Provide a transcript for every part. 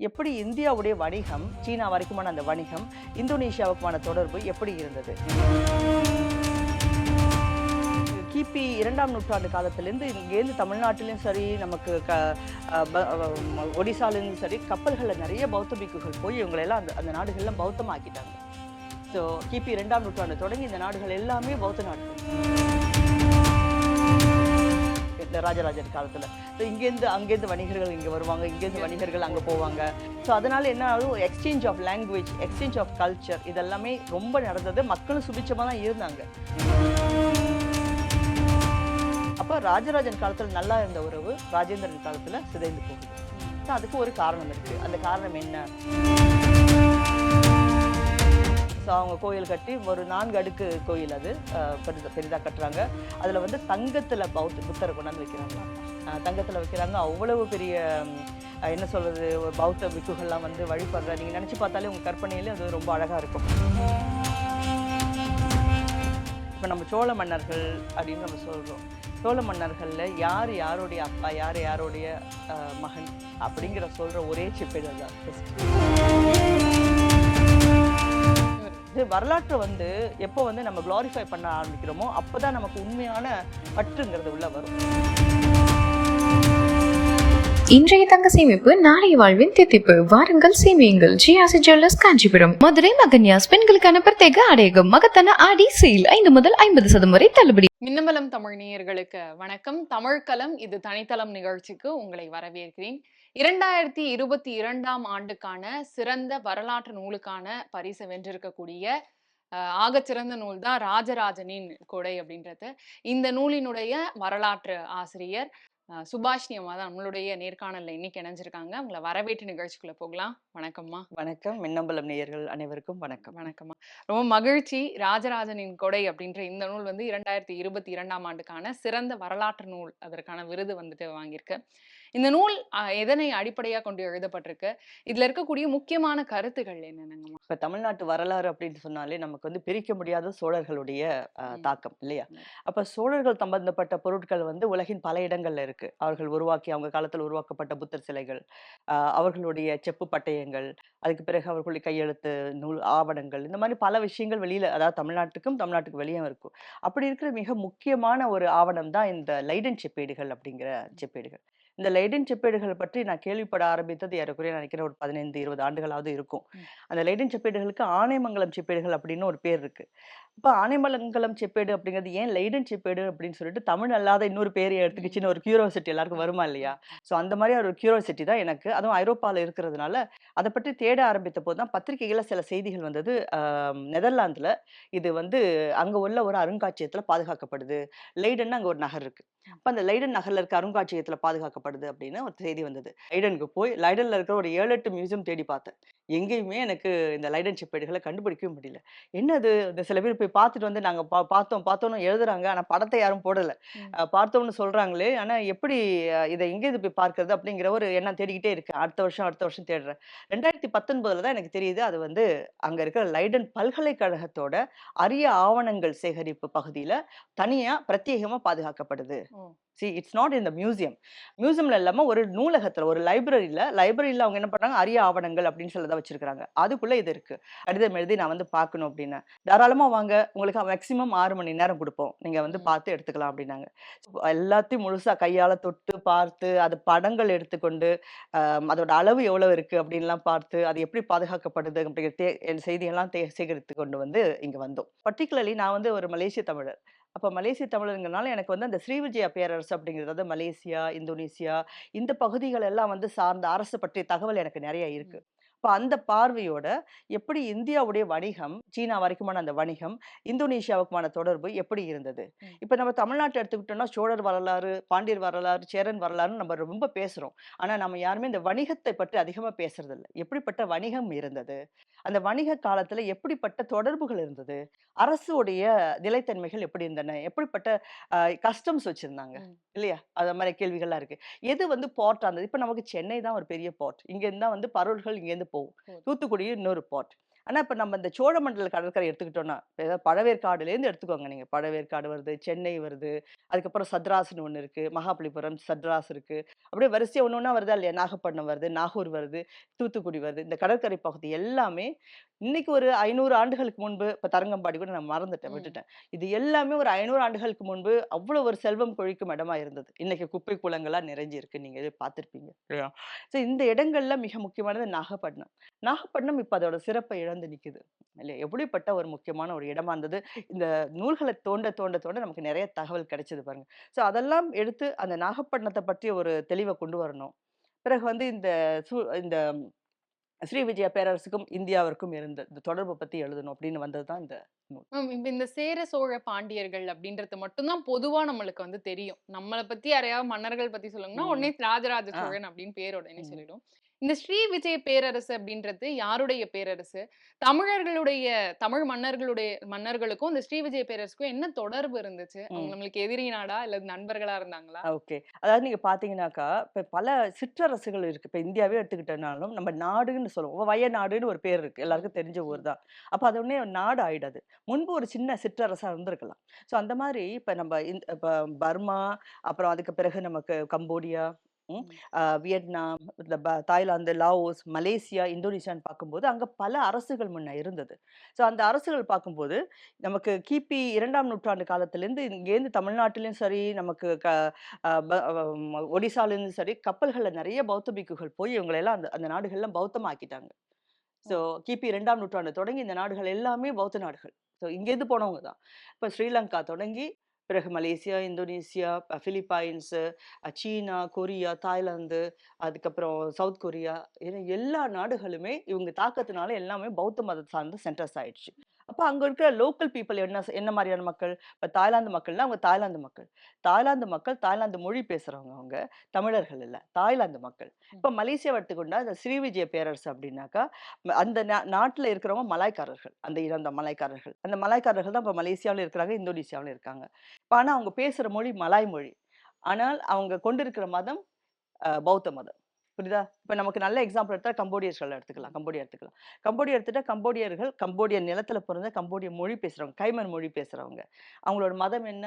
எப்படி இந்தியாவுடைய வணிகம் சீனா வரைக்குமான அந்த வணிகம் இந்தோனேஷியாவுக்குமான தொடர்பு எப்படி இருந்தது? கிபி இரண்டாம் நூற்றாண்டு காலத்திலேருந்து இங்கேருந்து தமிழ்நாட்டிலும் சரி நமக்கு க ஒடிசாலேருந்து சரி கப்பல்களில் நிறைய பௌத்த பிக்குகள் போய் இவங்களெல்லாம் அந்த அந்த நாடுகள்லாம் பௌத்தமாக்கிட்டாங்க. ஸோ கிபி இரண்டாம் நூற்றாண்டு தொடங்கி இந்த நாடுகள் எல்லாமே பௌத்த நாடுகள். காலத்தில் ராஜராஜன் காலத்தில். ஸோ இங்கேருந்து அங்கேருந்து வணிகர்கள் இங்கே வருவாங்க இங்கேருந்து வணிகர்கள் அங்கே போவாங்க. ஸோ அதனால் என்ன ஆகும் exchange of language exchange of culture இதெல்லாமே ரொம்ப நடந்தது. மக்களும் சுபிச்சமாக தான் இருந்தாங்க. அப்போ ராஜராஜன் காலத்தில் நல்லா இருந்த உறவு ராஜேந்திரன் காலத்தில் சிதைந்து போகுது. ஸோ அதுக்கு ஒரு காரணம் இருக்குது அந்த காரணம் என்ன? ஸோ அவங்க கோயில் கட்டி ஒரு நான்கு அடுக்கு கோயில் அது பெரிதாக பெரிதா பெரிதாக கட்டுறாங்க. அதில் வந்து தங்கத்தில் பௌத்த புத்தரை கொண்டாந்து வைக்கிறாங்க. தங்கத்தில் வைக்கிறாங்க. அவ்வளவு பெரிய என்ன சொல்கிறது ஒரு பௌத்த பிக்குகள்லாம் வந்து வழிபடுற நீங்கள் நினச்சி பார்த்தாலே உங்கள் கற்பனையிலே அது ரொம்ப அழகாக இருக்கும். இப்போ நம்ம சோழ மன்னர்கள் அப்படின்னு நம்ம சொல்கிறோம் சோழ மன்னர்களில் யார் யாருடைய அப்பா யார் யாருடைய மகன் அப்படிங்கிற சொல்கிற ஒரே சிப்பிடல் தான் வரலாற்றை வந்து எப்போ வந்து நம்ம க்ளாரிஃபை பண்ண ஆரம்பிக்கிறோமோ அப்போ தான் நமக்கு உண்மையான பற்றுங்கிறது உள்ள வரும். இன்றைய தங்க சேமிப்பு நாளைய வாழ்வின் தித்திப்பு. வாருங்கள் சேமியுங்கள். ஜிஆசி ஜுவல்லர்ஸ் காஞ்சிபுரம். மதுரை மகன்யாஸ் பெண்களுக்கான பிரத்யேக அடையகம் மகத்தான ஆடி சேல். ஐந்து முதல் ஐம்பது சதம் வரை தள்ளுபடி. மின்னமலம் தமிழ் நேயர்களுக்கு வணக்கம். தமிழ்கலம் இது தனித்தளம் நிகழ்ச்சிக்கு உங்களை வரவேற்கிறேன். இரண்டாயிரத்தி இருபத்தி இரண்டாம் ஆண்டுக்கான சிறந்த வரலாற்று நூலுக்கான பரிசு வென்றிருக்கக்கூடிய ஆகச்சிறந்த நூல் தான் ராஜராஜனின் கொடை அப்படின்றது. இந்த நூலினுடைய வரலாற்று ஆசிரியர் சுபாஷினி அம்மா தான் நம்மளுடைய நேர்காணல்ல இன்னைக்கு இணைஞ்சிருக்காங்க. அவங்கள வரவேற்று நிகழ்ச்சிக்குள்ள போகலாம். வணக்கம்மா. வணக்கம். மின்னம்பலம் நேயர்கள் அனைவருக்கும் வணக்கம். வணக்கம்மா. ரொம்ப மகிழ்ச்சி ராஜராஜனின் கொடை அப்படின்ற இந்த நூல் வந்து இரண்டாயிரத்தி இருபத்தி இரண்டாம் ஆண்டுக்கான சிறந்த வரலாற்று நூல் அதற்கான விருது வந்துட்டு வாங்கியிருக்கு. இந்த நூல் எதனை அடிப்படையா கொண்டு எழுதப்பட்டிருக்கு? இதுல இருக்கக்கூடிய முக்கியமான கருத்துகள் என்னென்னங்கம்மா இப்போ தமிழ்நாட்டு வரலாறு அப்படின்னு சொன்னாலே நமக்கு வந்து பிரிக்க முடியாத சோழர்களுடைய. தாக்கம் இல்லையா. அப்போ சோழர்கள் சம்பந்தப்பட்ட பொருட்கள் வந்து உலகின் பல இடங்கள்ல இருக்கு. அவர்கள் உருவாக்கி அவங்க காலத்தில் உருவாக்கப்பட்ட புத்தர் சிலைகள் அவர்களுடைய செப்பு பட்டயங்கள் அதுக்கு பிறகு அவர்களுடைய கையெழுத்து நூல் ஆவணங்கள் இந்த மாதிரி பல விஷயங்கள் வெளியில அதாவது தமிழ்நாட்டுக்கும் தமிழ்நாட்டுக்கு வெளியும் இருக்கும். அப்படி இருக்கிற மிக முக்கியமான ஒரு ஆவணம் தான் இந்த லைடன் செப்பேடுகள் அப்படிங்கிற செப்பேடுகள். இந்த லைடன் செப்பேடுகள் பற்றி நான் கேள்விப்பட ஆரம்பித்தது ஏறக்குறைய நான் நினைக்கிறேன் ஒரு பதினைந்து இருபது ஆண்டுகளாவது இருக்கும். அந்த லைடன் செப்பேடுகளுக்கு ஆனைமங்கலம் செப்பேடுகள் அப்படின்னு ஒரு பேர் இருக்கு இப்போ ஆனைமங்கலம் செப்பேடு அப்படிங்கிறது ஏன் லைடன் செப்பேடு அப்படின்னு சொல்லிட்டு தமிழ் அல்லாத இன்னொரு பேரை எடுத்துக்கிச்சுன்னு ஒரு கியூரியாசிட்டி எல்லாருக்கும் வருமா இல்லையா? ஸோ அந்த மாதிரி ஒரு கியூரியாசிட்டி தான் எனக்கு. அதுவும் ஐரோப்பாவில் இருக்கிறதுனால அதை பற்றி தேட ஆரம்பித்த போது தான் பத்திரிகைகளில் சில செய்திகள் வந்தது. நெதர்லாந்துல இது வந்து அங்கே உள்ள ஒரு அருங்காட்சியகத்தில் பாதுகாக்கப்படுது. லைடன்னு அங்கே ஒரு நகர் இருக்கு. அப்போ அந்த லைடன் நகர்ல இருக்க அருங்காட்சியகத்தில் பாதுகாக்கப்படுது அப்படின்னு ஒரு செய்தி வந்தது. லைடனுக்கு போய் லைடன்ல இருக்கிற ஒரு ஏழு எட்டு மியூசியம் தேடி பார்த்தேன். எங்கேயுமே எனக்கு இந்த லைடன் செப்பேடுகளை கண்டுபிடிக்கவே முடியல. என்னது? இந்த சில பேர் போய் பார்த்துட்டு வந்து நாங்கள் பா பார்த்தோம் பார்த்தோன்னு எழுதுறாங்க. ஆனால் படத்தை யாரும் போடலை. பார்த்தோம்னு சொல்றாங்களே ஆனால் எப்படி இதை எங்கே இது போய் பார்க்கறது அப்படிங்கிற ஒரு எண்ணம் தேடிக்கிட்டே இருக்கேன் அடுத்த வருஷம் அடுத்த வருஷம் தேடுறேன். ரெண்டாயிரத்தி பத்தொன்பதுல தான் எனக்கு தெரியுது அது வந்து அங்கே இருக்கிற லைடன் பல்கலைக்கழகத்தோட அரிய ஆவணங்கள் சேகரிப்பு பகுதியில் தனியாக பிரத்யேகமாக பாதுகாக்கப்படுது. சி இட்ஸ் நாட் இந்த மியூசியம் மியூசியம்ல இல்லாமல் ஒரு நூலகத்தில் ஒரு லைப்ரரியில் லைப்ரரியில் அவங்க என்ன பண்ணுறாங்க அரிய ஆவணங்கள் அப்படின்னு சொல்லி வச்சிருக்காங்க அதுக்குள்ளே இது இருக்கு. கடிதம் எழுதி நான் வந்து பார்க்கணும் அப்படின்னு. தாராளமாக வாங்க. உங்களுக்கு மேக்ஸிமம் ஆறு மணி நேரம் கொடுப்போம். நீங்கள் வந்து. பார்த்து எடுத்துக்கலாம் அப்படின்னாங்க. எல்லாத்தையும் முழுசாக கையால் தொட்டு பார்த்து அது படங்கள் எடுத்துக்கொண்டு அதோட அளவு எவ்வளோ இருக்குது அப்படின்லாம் பார்த்து அது எப்படி பாதுகாக்கப்படுது அப்படிங்கிற தே செய்தியெல்லாம் தே சேகரித்து கொண்டு வந்து இங்கே வந்தோம். பர்டிகுலர்லி நான் வந்து ஒரு மலேசிய தமிழர். அப்போ மலேசிய தமிழர்கள்னால எனக்கு வந்து அந்த ஸ்ரீவிஜயா பேரரசு அப்படிங்கிறது அதாவது மலேசியா இந்தோனேசியா இந்த பகுதிகள் எல்லாம் வந்து சார்ந்த அரசு பற்றிய தகவல் எனக்கு நிறைய இருக்கு. இப்போ அந்த பார்வையோட எப்படி இந்தியாவுடைய வணிகம் சீனா வரைக்குமான அந்த வணிகம் இந்தோனேஷியாவுக்குமான தொடர்பு எப்படி இருந்தது. இப்போ நம்ம தமிழ்நாட்டை எடுத்துக்கிட்டோம்னா சோழர் வரலாறு பாண்டியர் வரலாறு சேரன் வரலாறுன்னு நம்ம ரொம்ப பேசுறோம். ஆனா நம்ம யாருமே இந்த வணிகத்தை பற்றி அதிகமா பேசுறது இல்ல எப்படிப்பட்ட வணிகம் இருந்தது? அந்த வணிக காலத்துல எப்படிப்பட்ட தொடர்புகள் இருந்தது? அரசுடைய நிலைத்தன்மைகள் எப்படி இருந்தன? எப்படிப்பட்ட கஸ்டம்ஸ் வச்சிருந்தாங்க. இல்லையா? அது மாதிரி கேள்விகள்லாம் இருக்கு. எது வந்து போர்ட் இருந்தது? இப்போ நமக்கு சென்னை தான் ஒரு பெரிய போர்ட். இங்க இருந்தா வந்து பரோல்கள் இங்கேருந்து போகும். தூத்துக்குடி இன்னொரு போர்ட் ஆனா இப்ப நம்ம இந்த சோழமண்டல கடற்கரை எடுத்துக்கிட்டோம்னா ஏதாவது பழவேற்காடுலேருந்து எடுத்துக்கோங்க நீங்க. பழவேற்காடு வருது சென்னை வருது அதுக்கப்புறம் சத்ராஸ்னு ஒண்ணு இருக்கு மகாபலிபுரம் சத்ராஸ் இருக்கு. அப்படியே வரிசையா ஒண்ணு ஒண்ணா வருதா இல்லையா? நாகப்பட்டினம் வருது நாகூர் வருது தூத்துக்குடி வருது. இந்த கடற்கரை பகுதி எல்லாமே இன்னைக்கு ஒரு ஐநூறு ஆண்டுகளுக்கு முன்பு இப்ப தரங்கம்பாடி கூட நான் மறந்துட்டேன். விட்டுட்டேன். இது எல்லாமே ஒரு ஐநூறு ஆண்டுகளுக்கு முன்பு அவ்வளவு ஒரு செல்வம் கொழிக்கும் இடமா இருந்தது. இன்னைக்கு குப்பை குளங்களா நிறைஞ்சு இருக்கு நீங்க இது பார்த்திருப்பீங்க இல்லையா? ஸோ இந்த இடங்கள்ல மிக முக்கியமானது நாகப்பட்டினம். நாகப்பட்டினம் இப்ப அதோட சிறப்பை இழந்து நிக்குது. இல்லையா? எப்படிப்பட்ட ஒரு முக்கியமான ஒரு இடமா இருந்தது. இந்த நூல்களை தோண்ட தோண்ட தோண்ட நமக்கு நிறைய தகவல் கிடைச்சது பாருங்க. ஸோ அதெல்லாம் எடுத்து அந்த நாகப்பட்டினத்தை பற்றிய ஒரு தெளிவை கொண்டு வரணும். பிறகு வந்து இந்த சு- இந்த ஸ்ரீ விஜய பேரரசுக்கும் இந்தியாவிற்கும் இருந்த இந்த தொடர்பை பத்தி எழுதணும் அப்படின்னு வந்தது தான் இந்த இப்ப இந்த சேர சோழ பாண்டியர்கள் அப்படின்றது மட்டும்தான் பொதுவா நம்மளுக்கு வந்து தெரியும். நம்மளை பத்தி யாரையாவது மன்னர்கள் பத்தி சொல்லுங்கன்னா. உடனே ராஜராஜ. சோழன் அப்படின்னு பேர் உடனே ம். சொல்லிடும். இந்த ஸ்ரீ விஜய பேரரசு அப்படின்றது யாருடைய பேரரசு? தமிழர்களுடைய தமிழ் மன்னர்களுடைய மன்னர்களுக்கும் இந்த ஸ்ரீ விஜய பேரரசுக்கும் என்ன தொடர்பு இருந்துச்சு? அவங்க. நம்மளுக்கு எதிரி நாடா இல்ல நண்பர்களா இருந்தாங்களா? ஓகே. அதாவது நீங்க பாத்தீங்கன்னாக்கா இப்ப பல சிற்றரசுகள் இருக்கு. இப்ப இந்தியாவே எடுத்துக்கிட்டனாலும் நம்ம நாடுன்னு சொல்லுவோம். வயநாடுன்னு ஒரு பேர் இருக்கு. எல்லாருக்கும் தெரிஞ்ச ஊர் தான். அப்ப அது உடனே நாடு ஆயிடாது. முன்பு ஒரு சின்ன சிற்றரசா இருந்திருக்கலாம். ஸோ அந்த மாதிரி இப்ப நம்ம இந்த இப்ப பர்மா அப்புறம் அதுக்கு பிறகு நமக்கு கம்போடியா ம், வியட்நாம் இந்த ப- தாய்லாந்து லாவோஸ் மலேசியா இந்தோனேஷியான்னு பார்க்கும்போது அங்க பல அரசுகள் முன்ன இருந்தது. ஸோ அந்த அரசுகள் பார்க்கும்போது நமக்கு கிபி இரண்டாம் நூற்றாண்டு காலத்திலேருந்து இங்கேருந்து தமிழ்நாட்டிலையும் சரி நமக்கு க ப- ஆஹ் ஒடிசாலேருந்து சரி கப்பல்கள்ல நிறைய பௌத்த பிக்குகள் போய் இவங்களெல்லாம் அந்த அந்த நாடுகள்லாம் பௌத்தமாக்கிட்டாங்க. ஸோ கிபி இரண்டாம் நூற்றாண்டு தொடங்கி இந்த நாடுகள் எல்லாமே பௌத்த நாடுகள். ஸோ இங்கேருந்து போனவங்க தான். இப்போ ஸ்ரீலங்கா தொடங்கி பிறகு மலேசியா இந்தோனேசியா ஃபிலிப்பைன்ஸு பிலிப்பைன்ஸு சீனா கொரியா தாய்லாந்து அதுக்கப்புறம் சவுத் கொரியா ஏன்னா எல்லா நாடுகளுமே இவங்க தாக்கத்தினால எல்லாமே பௌத்த மதம் சார்ந்த சென்டர்ஸ் ஆயிடுச்சு. அப்போ அங்கே இருக்கிற லோக்கல் பீப்புள் என்ன என்ன மாதிரியான மக்கள்? இப்போ தாய்லாந்து மக்கள்னா அவங்க தாய்லாந்து மக்கள். தாய்லாந்து மக்கள் தாய்லாந்து மொழி பேசுகிறவங்க அவங்க தமிழர்கள் இல்லை தாய்லாந்து மக்கள். இப்போ மலேசியா எடுத்துக்கொண்டா இந்த ஸ்ரீவிஜய பேரரசு அப்படின்னாக்கா அந்த நா- நாட்டுல இருக்கிறவங்க மலாய்க்காரர்கள் அந்த இறந்த மலாய்க்காரர்கள். அந்த மலாய்க்காரர்கள் தான் இப்போ மலேசியாவில் இருக்கிறாங்க இந்தோனேசியாவில் இருக்காங்க. இப்போ ஆனால் அவங்க பேசுகிற மொழி மலாய் மொழி. ஆனால் அவங்க கொண்டிருக்கிற மதம் பௌத்த மதம். புரியுதா? இப்போ நமக்கு நல்ல எக்ஸாம்பிள் எடுத்தால் கம்போடியர்கள் எடுத்துக்கலாம் கம்போடியா எடுத்துக்கலாம். கம்போடியா எடுத்துட்டா கம்போடியர்கள் கம்போடிய நிலத்தில் பிறந்த கம்போடிய மொழி பேசுறவங்க கைமன் மொழி பேசுறவங்க. அவங்களோட மதம் என்ன?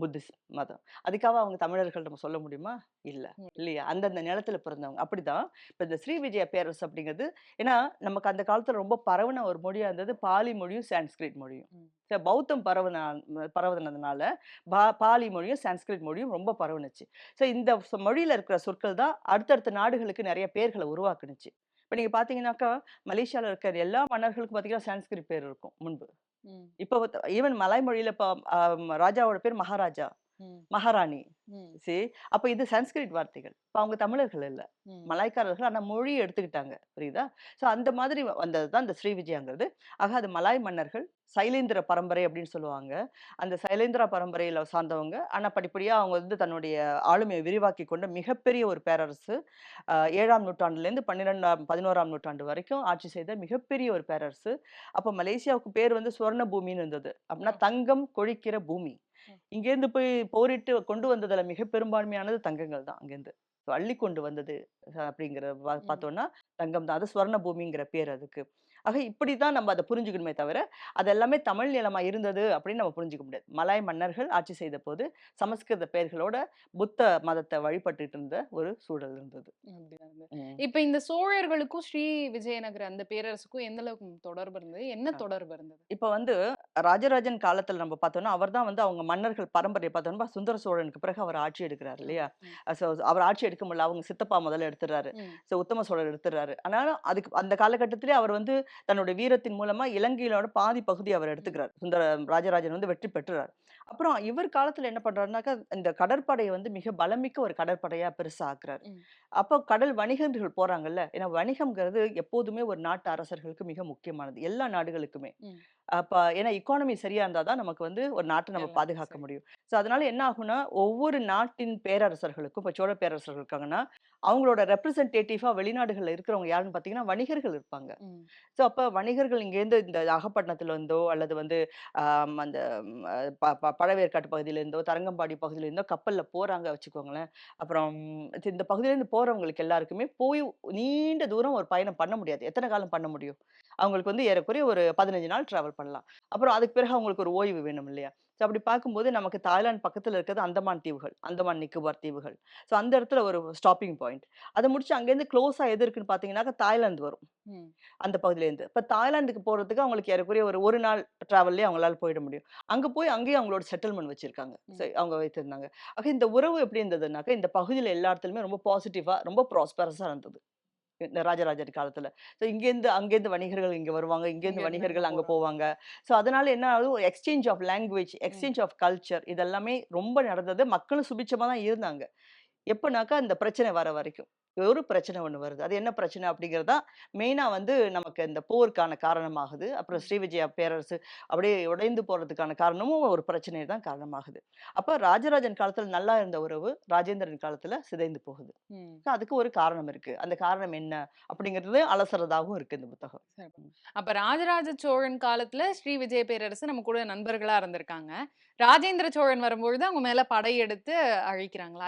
புத்திஸ்ட் மதம். அதுக்காக அவங்க தமிழர்கள் நம்ம சொல்ல முடியுமா? இல்ல. இல்லையா? அந்தந்த நிலத்துல பிறந்தவங்க. அப்படிதான். இப்ப இந்த ஸ்ரீ விஜய பேரரசு அப்படிங்கிறது ஏன்னா நமக்கு அந்த காலத்துல ரொம்ப பரவன ஒரு மொழியா இருந்தது பாலி மொழியும் சான்ஸ்கிரிட் மொழியும். பௌத்தம் பரவன பரவுனதுனால பா பாலி மொழியும் சான்ஸ்கிரிட் மொழியும் ரொம்ப பரவுனுச்சு. ஸோ இந்த மொழியில இருக்கிற சொற்கள் தான் அடுத்தடுத்த நாடுகளுக்கு நிறைய பேர்களை உருவாக்குனுச்சு. இப்போ நீங்க பாத்தீங்கன்னாக்கா மலேசியால இருக்கிற எல்லா மன்னர்களுக்கும் பாத்தீங்கன்னா சான்ஸ்கிரிட் பேர் இருக்கும் முன்பு. இப்போ ஈவன் மலாய் மொழியில இப்போ ராஜாவோட பேர் மகாராஜா. மகாராணி. சரி அப்ப இது சான்ஸ்கிரிட் வார்த்தைகள். இப்போ அவங்க தமிழர்கள் இல்ல. மலாய்க்காரர்கள் ஆனா மொழி எடுத்துக்கிட்டாங்க. புரியுதா? ஸோ அந்த மாதிரி வந்தது தான் இந்த ஸ்ரீ விஜயாங்கிறது ஆக அது மலாய் மன்னர்கள் சைலேந்திர பரம்பரை அப்படின்னு சொல்லுவாங்க. அந்த சைலேந்திரா பரம்பரையில சார்ந்தவங்க. ஆனா படிப்படியா அவங்க வந்து தன்னுடைய ஆளுமையை விரிவாக்கி கொண்ட மிகப்பெரிய ஒரு பேரரசு ஏழாம் நூற்றாண்டுலேருந்து பன்னிரெண்டாம் பதினோராம் நூற்றாண்டு வரைக்கும் ஆட்சி செய்த மிகப்பெரிய ஒரு பேரரசு. அப்போ மலேசியாவுக்கு பேர் வந்து சுவர்ண பூமின்னு இருந்தது அப்படின்னா தங்கம் கொழிக்கிற பூமி. இங்கேருந்து போய் போரிட்டு கொண்டு வந்ததுல மிக பெரும்பான்மையானது தங்கங்கள் தான் அங்கேருந்து. அள்ளி கொண்டு வந்தது அப்படிங்கிற. பார்த்தோம்னா தங்கம் தான் அது சுவர்ண பூமிங்கிற பேர் அதுக்கு. ஆக இப்படி தான் நம்ம அதை புரிஞ்சுக்கணுமே தவிர அது எல்லாமே தமிழ் நிலமா இருந்தது அப்படின்னு நம்ம புரிஞ்சுக்க முடியாது. மலாய் மன்னர்கள் ஆட்சி செய்த போது சமஸ்கிருத பெயர்களோட புத்த மதத்தை வழிபட்டுட்டு இருந்த ஒரு சூழல் இருந்தது. இப்ப இந்த சோழர்களுக்கும் ஸ்ரீ விஜயநகர அந்த பேரரசுக்கும் எந்த அளவுக்கு தொடர்பு இருந்தது? என்ன தொடர்பு இருந்தது? இப்ப வந்து ராஜராஜன் காலத்துல நம்ம பார்த்தோம்னா அவர் தான் வந்து அவங்க மன்னர்கள் பரம்பரையை பார்த்தோம்னா சுந்தர சோழனுக்கு பிறகு அவர் ஆட்சி எடுக்கிறார் இல்லையா? அவர் ஆட்சி எடுக்க முடியல அவங்க சித்தப்பா முதல்ல எடுத்துறாரு உத்தம சோழர் எடுத்துறாரு ஆனாலும் அதுக்கு அந்த காலகட்டத்திலே அவர் வந்து தன்னுடைய வீரத்தின் மூலமா இலங்கையிலோட பாதி பகுதி அவர் எடுத்துக்கிறார் சுந்தர ராஜராஜன் வந்து வெற்றி பெற்றுறார் அப்புறம் இவர் காலத்துல என்ன பண்றாருனாக்கா இந்த கடற்படையை வந்து மிக பலமிக்க ஒரு கடற்படையா பெருசா ஆக்குறாரு. அப்போ கடல் வணிகர்கள் போறாங்கல்ல ஏன்னா வணிகம்ங்கிறது எப்போதுமே ஒரு நாட்டு அரசர்களுக்கு மிக முக்கியமானது எல்லா நாடுகளுக்குமே. அப்ப ஏன்னா இக்கானமி சரியா இருந்தா தான் நமக்கு வந்து ஒரு நாட்டை நம்ம பாதுகாக்க. முடியும் ஸோ அதனால என்ன ஆகும்னா ஒவ்வொரு நாட்டின் பேரரசர்களுக்கும் இப்போ சோழ பேரரசர்கள் இருக்காங்கன்னா அவங்களோட ரெப்ரசன்டேட்டிவா வெளிநாடுகள்ல இருக்கிறவங்க யாருன்னு பார்த்தீங்கன்னா, வணிகர்கள் இருப்பாங்க. ஸோ அப்ப வணிகர்கள் இங்கேருந்து இந்த நாகப்பட்டினத்துல இருந்தோ, அல்லது வந்து அந்த ப பழவேற்காட்டு பகுதியிலேருந்தோ, தரங்கம்பாடி பகுதியிலேருந்தோ கப்பல்ல போறாங்க வச்சுக்கோங்களேன். அப்புறம் இந்த பகுதியிலேருந்து போறவங்களுக்கு எல்லாருக்குமே போய் நீண்ட தூரம் ஒரு பயணம் பண்ண முடியாது. எத்தன காலம் பண்ண முடியும்? அவங்களுக்கு வந்து ஏறக்குறைய ஒரு 15 நாள் டிராவல் பண்ணலாம். அப்புறம் அதுக்கு பிறகு அவங்களுக்கு ஒரு ஓய்வு வேணும் இல்லையா? ஸோ அப்படி பார்க்கும்போது நமக்கு தாய்லாந்து பக்கத்துல இருக்கிறது அந்தமான் தீவுகள், அந்தமான் நிக்கோபார் தீவுகள். ஸோ அந்த இடத்துல ஒரு ஸ்டாப்பிங் பாயிண்ட். அத முடிச்சு அங்கேருந்து க்ளோஸா எது இருக்குன்னு பார்த்தீங்கன்னாக்கா, தாய்லாந்து வரும். அந்த பகுதியிலேருந்து. இப்ப தாய்லாந்துக்கு போறதுக்கு அவங்களுக்கு ஏறக்குறைய ஒரு 1 நாள் டிராவல்லயே அவங்களால போயிட முடியும். அங்க போய் அங்கேயும் அவங்களோட செட்டில்மென்ட் வச்சிருக்காங்க. ஸோ. அவங்க வைத்திருந்தாங்க. ஆக இந்த உறவு எப்படி இருந்ததுன்னாக்கா, இந்த பகுதியில எல்லா இடத்துலயுமே ரொம்ப பாசிட்டிவா, ரொம்ப ப்ராஸ்பரஸா இருந்தது. இந்த ராஜராஜர் காலத்துல. ஸோ இங்கேருந்து அங்கேருந்து வணிகர்கள் இங்க வருவாங்க. இங்கேருந்து வணிகர்கள் அங்க. போவாங்க. ஸோ அதனால என்ன ஒரு exchange of language. Exchange of culture இதெல்லாமே ரொம்ப நடந்தது. மக்களும் சுபிட்சமா தான் இருந்தாங்க. எப்பனாக்கா இந்த பிரச்சனை வர வரைக்கும். ஒரு பிரச்சனை ஒண்ணு வருது. அது என்ன பிரச்சனை அப்படிங்கிறது தான் மெயினா வந்து நமக்கு இந்த போருக்கான காரணமாகுது. அப்புறம். ஸ்ரீவிஜயா பேரரசு அப்படியே உடைந்து போறதுக்கான காரணமும் ஒரு பிரச்சனை தான் காரணமாகுது. அப்ப ராஜராஜன் காலத்துல நல்லா இருந்த உறவு, ராஜேந்திரன் காலத்துல சிதைந்து போகுது. அதுக்கு ஒரு காரணம் இருக்கு. அந்த காரணம் என்ன? அப்படிங்கிறது அலசுறதாவும் இருக்கு இந்த புத்தகம். அப்ப ராஜராஜ சோழன் காலத்துல ஸ்ரீ விஜய பேரரசு நம்ம கூட நண்பர்களா இருந்திருக்காங்க. ராஜேந்திர சோழன் வரும்பொழுது அவங்க மேல படையெடுத்து அழிக்கிறாங்களா?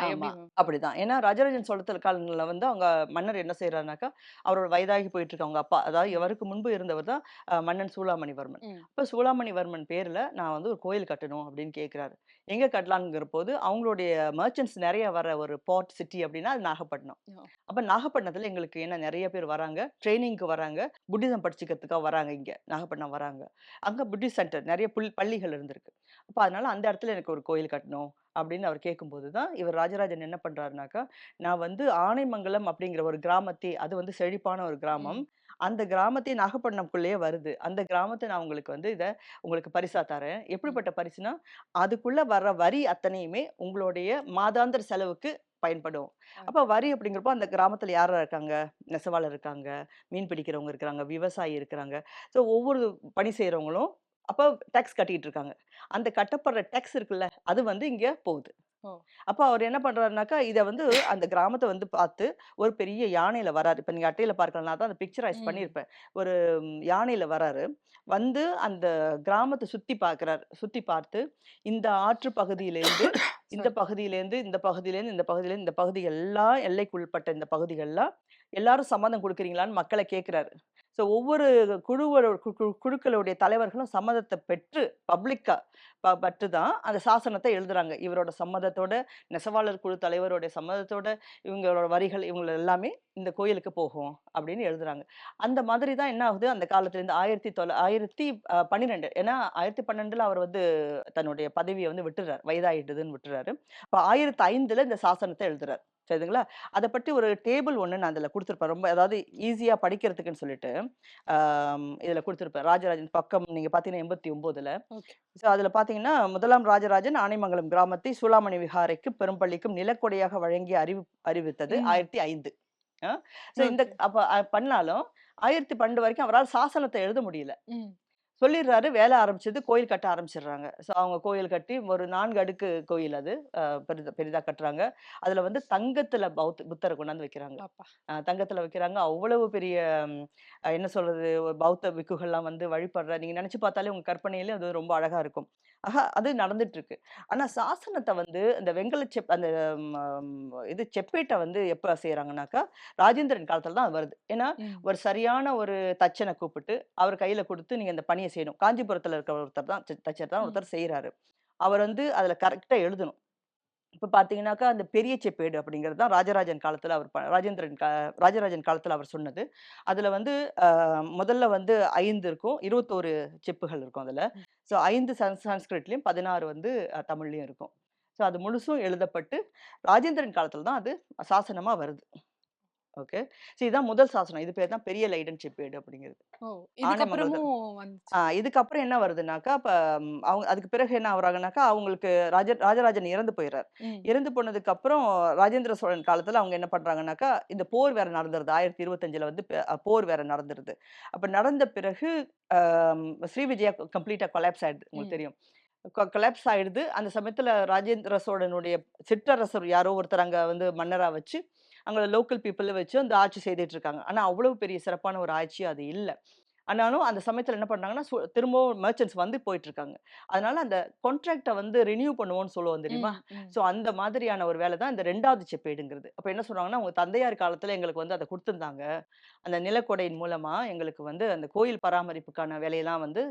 அப்படிதான். ஏன்னா ராஜராஜன் சோழத்துல காலங்கள்ல வந்து அவங்க மன்னர் என்ன செய்றாருனாக்கா, அவரோட வயதாகி போயிட்டு இருக்க அவங்க அப்பா, அதாவது. இவருக்கு முன்பு இருந்தவர் தான் மன்னன் சூளாமணிவர்மன். அப்ப சூளாமணிவர்மன் பேர்ல நான் வந்து ஒரு கோயில் கட்டணும் அப்படின்னு கேட்கிறாரு. எங்க கட்டலாம்ங்கிற போது அவங்களுடைய மெர்ச்சன்ட்ஸ் நெறைய வர ஒரு போர்ட் சிட்டி அப்படின்னா அது நாகப்பட்டினம். அப்ப நாகப்பட்டினத்துல எங்களுக்கு என்ன நெறைய பேர் வராங்க. ட்ரெய்னிங்க்கு வராங்க. புத்திசம் படிச்சுக்கிறதுக்காக வராங்க இங்க. நாகப்பட்டினம் வராங்க. அங்க புத்திஸ்ட் சென்டர் நெறைய புல் பள்ளிகள் இருந்திருக்கு. அப்ப அதனால அந்த இடத்துல எனக்கு ஒரு கோயில் கட்டணும் அப்படின்னு அவர் கேட்கும்போது தான், இவர் ராஜராஜன் என்ன பண்றாருனாக்கா, நான் வந்து ஆனைமங்கலம் அப்படிங்கிற ஒரு கிராமத்தை அது வந்து செழிப்பான ஒரு கிராமம். அந்த கிராமத்தை நாகப்பட்டினம்குள்ளேயே வருது. அந்த கிராமத்த நான் உங்களுக்கு வந்து இத உங்களுக்கு பரிசா தரேன். எப்படிப்பட்ட பரிசுனா, அதுக்குள்ள வர்ற வரி அத்தனையுமே உங்களுடைய மாதாந்திர செலவுக்கு பயன்படும். அப்ப வரி அப்படிங்கிறப்போ அந்த கிராமத்துல யார் இருக்காங்க? நெசவாளர் இருக்காங்க, மீன் பிடிக்கிறவங்க இருக்கிறாங்க, விவசாயி இருக்கிறாங்க. ஸோ ஒவ்வொரு பணி செய்றவங்களும் அப்ப டாக்ஸ் கட்டிட்டு இருக்காங்க. அந்த கட்டப்படுற டாக்ஸ் இருக்குல்ல, அது வந்து இங்க போகுது. அப்ப அவர் என்ன பண்றாருனாக்கா, இத வந்து அந்த கிராமத்த வந்து பார்த்து ஒரு பெரிய யானையில வராரு. இப்ப நீங்க அட்டையில பார்க்கலாம். தான் அத பிக்சரைஸ். பண்ணியிருப்பேன். ஒரு யானையில வராரு. வந்து அந்த கிராமத்த சுத்தி பார்க்கிறாரு. சுத்தி பார்த்து, இந்த ஆற்று பகுதியிலேருந்து, இந்த. பகுதியிலேருந்து, இந்த பகுதியிலேருந்து, இந்த பகுதியிலேருந்து, இந்த பகுதி எல்லாம் எல்லைக்குட்பட்ட இந்த பகுதிகள்லாம் எல்லாரும் சம்மதம் குடுக்குறீங்களான்னு மக்கள கேட்கிறாரு. ஸோ ஒவ்வொரு குழுவோட கு கு குழுக்களுடைய தலைவர்களும் சம்மதத்தை பெற்று பப்ளிக்காக ப தான் அந்த சாசனத்தை எழுதுறாங்க. இவரோட சம்மதத்தோட, நெசவாளர் குழு தலைவருடைய சம்மதத்தோட, இவங்களோட வரிகள் இவங்க எல்லாமே இந்த கோயிலுக்கு போகும் அப்படின்னு எழுதுறாங்க. அந்த மாதிரி தான் என்ன ஆகுது, அந்த காலத்துலேருந்து ஆயிரத்தி தொள்ள ஆயிரத்தி பன்னிரெண்டு ஏன்னா ஆயிரத்தி பன்னெண்டில் அவர் வந்து தன்னுடைய பதவியை வந்து விட்டுறார். வயதாயிடுதுன்னு விட்டுறாரு. அப்ப 1005ல இந்த சாசனத்தை எழுதுறார். சரிங்களா? அத பற்றி ஒரு டேபிள் ஒண்ணு நான் அதுல குடுத்திருப்பேன். ரொம்ப அதாவது ஈஸியா படிக்கிறதுக்குன்னு சொல்லிட்டு, இதுல குடுத்திருப்பேன். ராஜராஜன் பக்கம் நீங்க பார்த்தீங்கன்னா 89ல. ஓகே. ஸோ அதுல பார்த்தீங்கன்னா, முதலாம் ராஜராஜன் ஆனைமங்கலம் கிராமத்தை சூளாமணி விஹாரைக்கும், பெரும்பள்ளிக்கும் நிலக்கொடையாக வழங்கி அறிவி அறிவித்தது. 1005. அ ஸோ இந்த. அப்ப பண்ணாலும் 1012 வரைக்கும் அவரால சாசனத்த எழுத முடியல. சொல்லிடுறாரு. வேலை ஆரம்பிச்சது. கோயில் கட்ட ஆரம்பிச்சுடுறாங்க. ஸோ அவங்க கோயில் கட்டி ஒரு 4 அடுக்கு கோயில் அது. பெரிதா பெரிதா கட்டுறாங்க. அதுல வந்து தங்கத்துல பௌத் புத்தர கொண்டாந்து வைக்கிறாங்க. அப்பா! தங்கத்துல வைக்கிறாங்க. அவ்வளவு பெரிய என்ன சொல்றது, பௌத்த பிக்குகள்லாம் வந்து வழிபடுற நீங்க நெனச்சு பார்த்தாலே உங்க கற்பனையிலே அது ரொம்ப அழகா இருக்கும். ஆஹா அது நடந்துட்டு இருக்கு. ஆனா சாசனத்த வந்து இந்த வெங்கல செப் அந்த ம இது செப்பேட்ட வந்து எப்ப செய்றாங்கன்னாக்கா, ராஜேந்திரன் காலத்துல தான் அது வருது. ஏன்னா, ம். ஒரு சரியான ஒரு தச்சன கூப்பிட்டு, அவர் கையில குடுத்து நீங்க இந்த பணிய செய்யணும். காஞ்சிபுரத்துல இருக்கிற ஒருத்தர் தான் த தச்சர் தான் ம். ஒருத்தர் செய்றாரு. அவர் வந்து அதுல கரெக்ட்டா எழுதணும். இப்ப பார்த்தீங்கன்னாக்கா, அந்த பெரிய செப்பேடு அப்படிங்கிறது தான் ராஜராஜன் காலத்துல அவர் ப ராஜேந்திரன் கா ராஜராஜன் காலத்துல அவர் சொன்னது. அதுல வந்து முதல்ல வந்து 5 இருக்கும். 21 செப்புகள் இருக்கும் அதுல. ஸோ 5 சன் சான்ஸ்கிரிட்லயும் 16 வந்து தமிழ்லயும் இருக்கும். ஸோ அது முழுசும் எழுதப்பட்டு, ராஜேந்திரன் காலத்துல தான் அது சாசனமா வருது. ஓகே. ஸோ இதுதான் முதல் சாசனம். இது பேர் தான் பெரிய லைடன் செப்பேடு அப்படிங்கிறது. இதுக்கப்புறம் என்ன வருதுனாக்கா, அப்ப ம் அவங்க அதுக்கு பிறகு என்ன ஆகுறாங்கனாக்கா, அவங்களுக்கு ராஜ ராஜராஜன் இறந்து போயிறார். ம். இறந்து போனதுக்கு அப்புறம் ராஜேந்திர சோழன் காலத்துல அவங்க என்ன பண்றாங்கனாக்கா, இந்த போர் வேற நடந்துருது. 1025ல வந்து ப அ போர் வேற நடந்துருது. அப்ப நடந்த பிறகு அ ஸ்ரீவிஜயா கம்ப்ளீட்டா கொலாப்ஸ் ஆயிடுது. உங்களுக்கு. தெரியும். கொலாப்ஸ் ஆயிடுது. அந்த சமயத்துல ராஜேந்திர சோழனுடைய சிற்றரசர் யாரோ ஒருத்தர் அங்க வந்து மன்னரா வச்சு, அங்க லோக்கல் பீப்புள வச்சு அந்த ஆட்சி செய்துட்டு இருக்காங்க. ஆனா அவ்வளவு பெரிய சிறப்பான ஒரு ஆட்சி அது இல்ல. ஆனாலும் அந்த சமயத்துல என்ன பண்ணாங்கன்னா, திரும்பவும் மெர்ச்சன்ட்ஸ் வந்து போயிட்டு இருக்காங்க. அதனால அந்த கான்ட்ராக்ட்ட வந்து ரினியூ பண்ணுவோம்னு சொல்லுவோம் தெரியுமா? ஸோ அந்த மாதிரியான ஒரு வேலை தான் இந்த 2வது செப்பேடுங்கிறது. அப்ப என்ன சொல்றாங்கன்னா, உங்க தந்தையார் காலத்துல எங்களுக்கு வந்து அத குடுத்திருந்தாங்க. அந்த நிலக்கொடையின் மூலமா எங்களுக்கு வந்து அந்த கோயில் பராமரிப்புக்கான வேலையெல்லாம் வந்து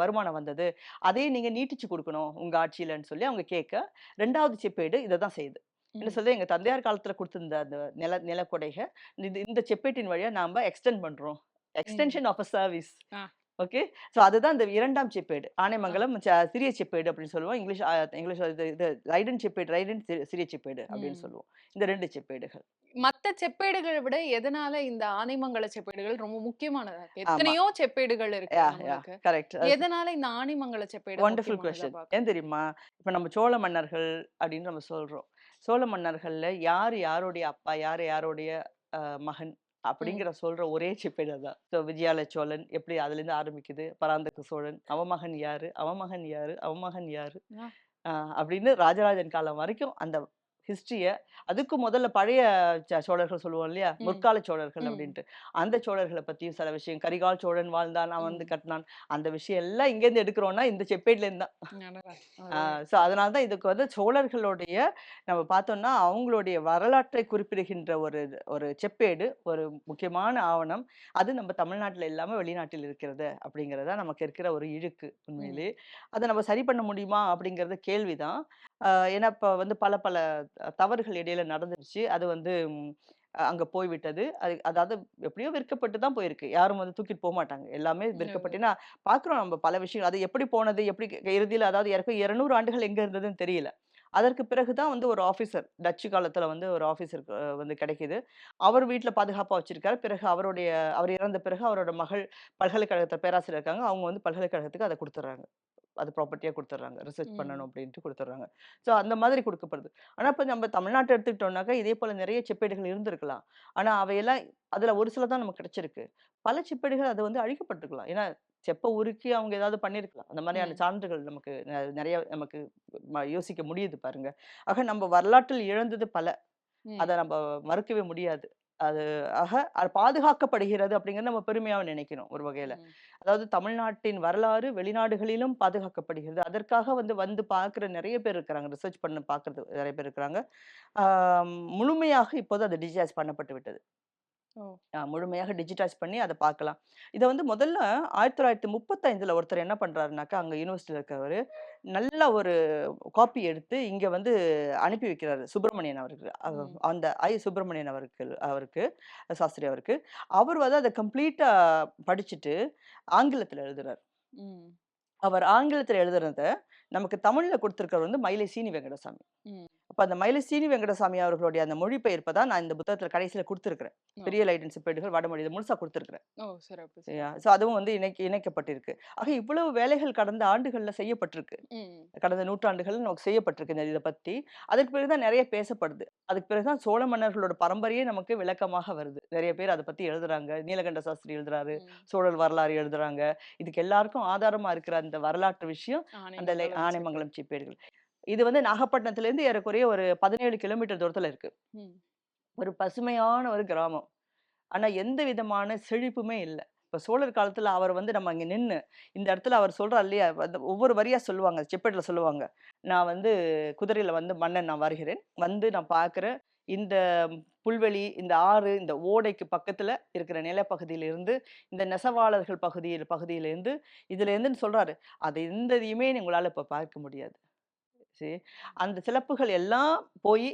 வருமானம் வந்தது. அதையும் நீங்க நீட்டிச்சு குடுக்கணும் உங்க ஆட்சியிலன்னு சொல்லி அவங்க கேட்க, 2வது செப்பேடு இத தான் செய்யுது. என்ன ம். சொல்லுது, எங்க தந்தையார் காலத்துல குடுத்திருந்த அந்த நில நிலக்கொடைக இது இந்த செப்பேட்டின் வழியா நாம எக்ஸ்டெண்ட் பண்றோம். Extension of a service. Okay. So அதுதான் இந்த 2ஆம் செப்பேடு. ஆனைமங்கலம் சிறிய செப்பேடு அப்படின்னு சொல்லுவோம். இங்கிலீஷ் இங்கிலீஷ் இது லைடன் செப்பேடு, ரைடன் சிறிய செப்பேடு அப்படின்னு. சொல்லுவோம். இந்த 2 செப்பேடுகள். மத்த செப்பேடுகள விட எதனால இந்த ஆனைமங்கல செப்பேடுகள் ரொம்ப முக்கியமானதா. எத்தனையோ செப்பேடுகள் இருக்கு. கரெக்ட். எதனால இந்த ஆனைமங்கல செப்பேட முக்கியமானதா கொஸ்டின். ஏன் தெரியுமா? இப்ப நம்ம சோழ மன்னர்கள் அப்படின்னு நம்ம சொல்றோம். சோழ மன்னர்கள்ல யார் யாருடைய அப்பா, யார் யாருடைய மகன். அப்படிங்கிற சொல்ற ஒரே செப்பேடு அதான். ஸோ விஜயாலய சோழன் எப்படி அதுலேருந்து ஆரம்பிக்குது. பராந்தக சோழன், அவன் மகன் யாரு? அவன் மகன் யாரு? அவன் மகன் யாரு? அப்படின்னு ராஜராஜன் காலம் வரைக்கும் அந்த ஹிஸ்டரிய அதுக்கு முதல்ல பழைய சோழர்கள் சொல்லுவோம் இல்லையா? முற்கால சோழர்கள். அப்படின்ட்டு. அந்த சோழர்கள பத்தியும் சில விஷயம் கரிகால் சோழன் வாழ்ந்தான், அவன் வந்து. கட்டினான். அந்த விஷயம் எல்லாம் எங்கேருந்து எடுக்கிறோம்னா, இந்த செப்பேட்லேருந்து தான். ஸோ அதனால தான் இதுக்கு வந்து சோழர்களுடைய நம்ம பார்த்தோம்னா, அவங்களுடைய வரலாற்றை குறிப்பிடுகின்ற ஒரு ஒரு செப்பேடு, ஒரு முக்கியமான ஆவணம். அது நம்ம தமிழ்நாட்டுல இல்லாம வெளிநாட்டில் இருக்கிறது அப்படிங்கிறது நமக்கு இருக்கிற ஒரு இழுக்கு ம். உண்மையிலேயே. அத நம்ம சரி பண்ண முடியுமா அப்படிங்கிறது கேள்விதான். அ ஏன்னா இப்ப வந்து பல பல தவறுகள் இடையில நடந்துருச்சு. அது வந்து ம் அங்க போய்விட்டது. அது அதாவது எப்படியோ விற்கப்பட்டு தான் போயிருக்கு. யாரும் வந்து தூக்கிட்டு போமாட்டாங்க. எல்லாமே விற்கப்பட்டு. ஏன்னா பார்க்குறோம் நம்ம பல விஷயங்கள். அது எப்படி போனது? எப்படி இறுதியில அதாவது ஏறக்குறைய 200 ஆண்டுகள் எங்க இருந்ததுன்னு தெரியல. அதற்கு பிறகு தான் வந்து ஒரு ஆஃபீசர் டச்சு காலத்துல வந்து ஒரு ஆஃபீசர் அ வந்து கிடைக்குது. அவர் வீட்ல பாதுகாப்பா வச்சிருக்காரு. பிறகு அவருடைய அவர் இறந்த பிறகு அவரோட மகள் பல்கலைக்கழகத்துல பேராசிரியர் இருக்காங்க. அவங்க வந்து பல்கலைக்கழகத்துக்கு அத குடுத்துடுறாங்க. அது ப்ராப்பர்ட்டியா குடுத்துடுறாங்க. ரிசர்ச். பண்ணணும் அப்படின்ட்டு குடுத்துடுறாங்க. ஸோ அந்த மாதிரி குடுக்கப்படுது. ஆனா இப்ப நம்ம தமிழ்நாட்ட எடுத்துக்கிட்டோம்னாக்கா, இதே போல நிறைய செப்பேடுகள் இருந்திருக்கலாம். ஆனா அவையெல்லாம் அதுல ஒரு சில தான் நமக்கு கிடைச்சிருக்கு. பல செப்பேடுகள் அது வந்து அழிக்கப்பட்டிருக்கலாம். ஏன்னா செப்ப உருக்கி அவங்க ஏதாவது பண்ணியிருக்கலாம். அந்த மாதிரியான. சான்றுகள் நமக்கு நிறைய நமக்கு யோசிக்க முடியுது பாருங்க. ஆக நம்ம வரலாற்றில் இழந்தது பல. அத ம். நம்ப மறுக்கவே முடியாது. அது ஆக அது பாதுகாக்கப்படுகிறது அப்படிங்கிறத நம்ம பெருமையாவும் நினைக்கணும் ஒரு வகையில. அதாவது தமிழ்நாட்டின் வரலாறு வெளிநாடுகளிலும் பாதுகாக்கப்படுகிறது. அதற்காக வந்து வந்து பார்க்குற நிறைய பேர் இருக்கிறாங்க. ரிசர்ச் பண்ண பார்க்குறது நிறைய பேர் இருக்கிறாங்க. முழுமையாக இப்போது அது டிஜிடைஸ் பண்ணப்பட்டு விட்டது. முழுமையாக டிஜிடைஸ் பண்ணி அத பார்க்கலாம். இத வந்து முதல்ல 1935ல ஒருத்தர் என்ன பண்றாருனாக்கா, அங்க யூனிவர்சிட்டில இருக்கிறவரு, நல்ல ஒரு காப்பி எடுத்து இங்க வந்து அனுப்பி வைக்கிறாரு. சுப்பிரமணியன் அவருக்கு. அந்த ஐ. சுப்பிரமணியன் அவருக்கு அவருக்கு சாஸ்திரி அவருக்கு. அவர் வந்து அத கம்ப்ளீட்டா படிச்சுட்டு ஆங்கிலத்துல எழுதுறாரு. அவர் ஆங்கிலத்துல எழுதுனத நமக்கு தமிழ்ல குடுத்திருக்கிறவர் வந்து மயிலை சீனி வெங்கடசாமி. அப்ப அந்த மயிலை சீனி வெங்கடசாமி அவர்களுடைய அந்த மொழிபெயர்ப்ப தான் நான் இந்த புத்தகத்துல கடைசியில குடுத்திருக்கிறேன். பெரிய லைடன் செப்பேடுகள் வடமொழி இத முழுசா குடுத்திருக்கிறேன். ஸோ அதுவும் வந்து இணைக் இணைக்கப்பட்டிருக்கு. ஆக இவ்வளவு வேலைகள் கடந்த ஆண்டுகள்ல செய்யப்பட்டிருக்கு. கடந்த நூற்றாண்டுகள்ல நமக்கு செய்யப்பட்டிருக்கு இந்த இத பத்தி. அதற்கு பிறகு தான் நெறைய பேசப்படுது. அதுக்கு பிறகு தான் சோழ மன்னர்களோட பரம்பரையே நமக்கு விளக்கமாக வருது. நெறைய பேர் அத பத்தி எழுதுறாங்க. நீலகண்ட சாஸ்திரி எழுதுறாரு. சோழர் வரலாறு எழுதுறாங்க. இதுக்கு எல்லாருக்கும் ஆதாரமா இருக்கிற அந்த வரலாற்று விஷயம் அந்த ஆனைமங்கலம் செப்பேடு. ஆனைமங்கலம் செப்பேடுகள். இது வந்து நாகப்பட்டினத்திலேருந்து ஏறக்குறைய ஒரு 17 கிலோமீட்டர் தூரத்துல இருக்கு. ஒரு பசுமையான ஒரு கிராமம். ஆனா எந்த விதமான செழிப்புமே இல்ல. இப்ப சோழர் காலத்துல அவர் வந்து நம்ம அங்க நின்னு, இந்த இடத்துல அவர் சொல்றார் இல்லையா? ஒவ்வொரு வரியா சொல்லுவாங்க. செப்பேடுல சொல்லுவாங்க. நான் வந்து குதிரையில வந்து மன்னன் நான் வருகிறேன். வந்து நான் பார்க்கிறேன். இந்த புல்வெளி, இந்த ஆறு, இந்த ஓடைக்கு பக்கத்தில் இருக்கிற நிலப்பகுதியிலிருந்து, இந்த நெசவாளர்கள் பகுதியில் பகுதியிலேருந்து, இதுலேருந்துன்னு சொல்கிறாரு அது எந்த இதையுமே உங்களால் இப்போ பார்க்க முடியாது. சரி. அந்த சிறப்புகள் எல்லாம் போயி,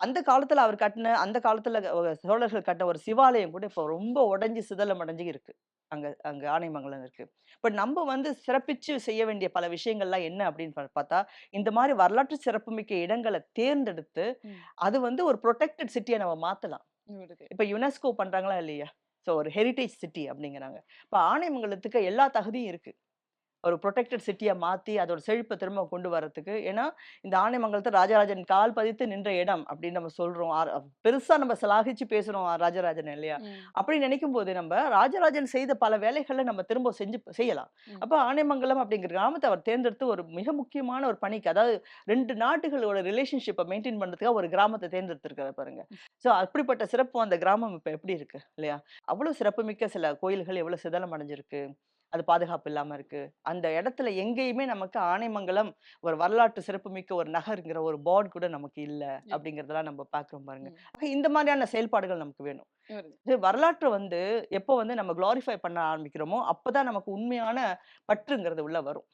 அந்த காலத்துல அவர் கட்டுன அந்த காலத்துல சோழர்கள் கட்டின ஒரு சிவாலயம் கூட இப்போ ரொம்ப உடைஞ்சு சிதலம் அடைஞ்சு இருக்கு. அங்க அங்க ஆனைமங்கலம் இருக்கு. இப்ப நம்ப வந்து சிறப்பிச்சு செய்ய வேண்டிய பல விஷயங்கள்லாம் என்ன அப்படின்னு பார்த்தா, இந்த மாரி வரலாற்று சிறப்புமிக்க இடங்கள தேர்ந்தெடுத்து. அது வந்து ஒரு புரொடெக்டட் சிட்டியா நம்ம மாத்தலாம். வருது. இப்ப யுனெஸ்கோ பண்றாங்களா இல்லையா? ஸோ ஒரு ஹெரிடேஜ் சிட்டி அப்படிங்கிறாங்க. இப்ப ஆனைமங்கலத்துக்கு எல்லா தகுதியும் இருக்கு. ஒரு ப்ரொடெக்டட் சிட்டியா மாத்தி அதோட செழிப்பை திரும்ப கொண்டு வரதுக்கு ஏன்னா இந்த ஆனைமங்கலத்தை ராஜராஜன் கால் பதித்து நின்ற இடம் அப்படின்னு நம்ம சொல்றோம். ஆர்- பெருசா நம்ம சிலாகிச்சு பேசுறோம் ராஜராஜன் இல்லையா. அப்படி நினைக்கும் போது நம்ம ராஜராஜன் செய்த பல வேலைகளை நம்ம திரும்ப செஞ்சு செய்யலாம். அப்ப ஆனைமங்கலம் அப்படிங்கிற கிராமத்தை அவர் தேர்ந்தெடுத்து ஒரு மிக முக்கியமான ஒரு பணிக்கு அதாவது ரெண்டு நாட்டுகளோட ரிலேஷன்ஷிப்பை மெயின்டைன் பண்றதுக்காக ஒரு கிராமத்தை தேர்ந்தெடுத்திருக்காரு பாருங்க. சோ அப்படிப்பட்ட சிறப்பு அந்த கிராமம் இப்ப எப்படி இருக்கு இல்லையா? அவ்வளவு சிறப்புமிக்க சில கோயில்கள் எவ்வளவு சிதலம் அடைஞ்சிருக்கு அது பாதுகாப்பு இல்லாம இருக்கு. அந்த இடத்துல எங்கேயுமே நமக்கு ஆனைமங்கலம் ஒரு வரலாற்று சிறப்புமிக்க ஒரு நகருங்கிற ஒரு போர்டு கூட நமக்கு இல்ல அப்படிங்கறதெல்லாம் நம்ம பாக்குறோம் பாருங்க. இந்த மாதிரியான செயல்பாடுகள் நமக்கு வேணும். இது வரலாற்றை வந்து எப்போ வந்து நம்ம குளாரிஃபை பண்ண ஆரம்பிக்கிறோமோ அப்பதான் நமக்கு உண்மையான பற்றுங்கிறது உள்ள வரும்.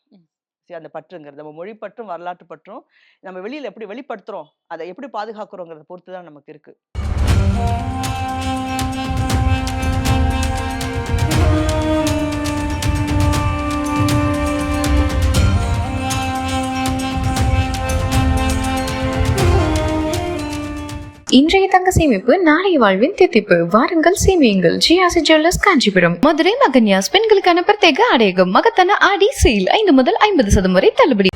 அந்த பற்றுங்கிறது. நம்ம மொழி பற்றும் வரலாற்று பற்றும் நம்ம வெளியில எப்படி வெளிப்படுத்துறோம் அதை எப்படி பாதுகாக்கிறோங்கிறத பொறுத்து தான் நமக்கு இருக்கு. இன்றைய தங்க சேமிப்பு நாளைய வாழ்வின் தித்திப்பு. வாருங்கள் சேமியுங்கள். ஜிஆசி ஜுவல்லர்ஸ் காஞ்சிபுரம். மதுரை மகன்யாஸ் பெண்களுக்கான பிரத்யேக அடையகம் மகத்தான ஆடி சேல் ஐந்து முதல் ஐம்பது சதம் வரை தள்ளுபடி.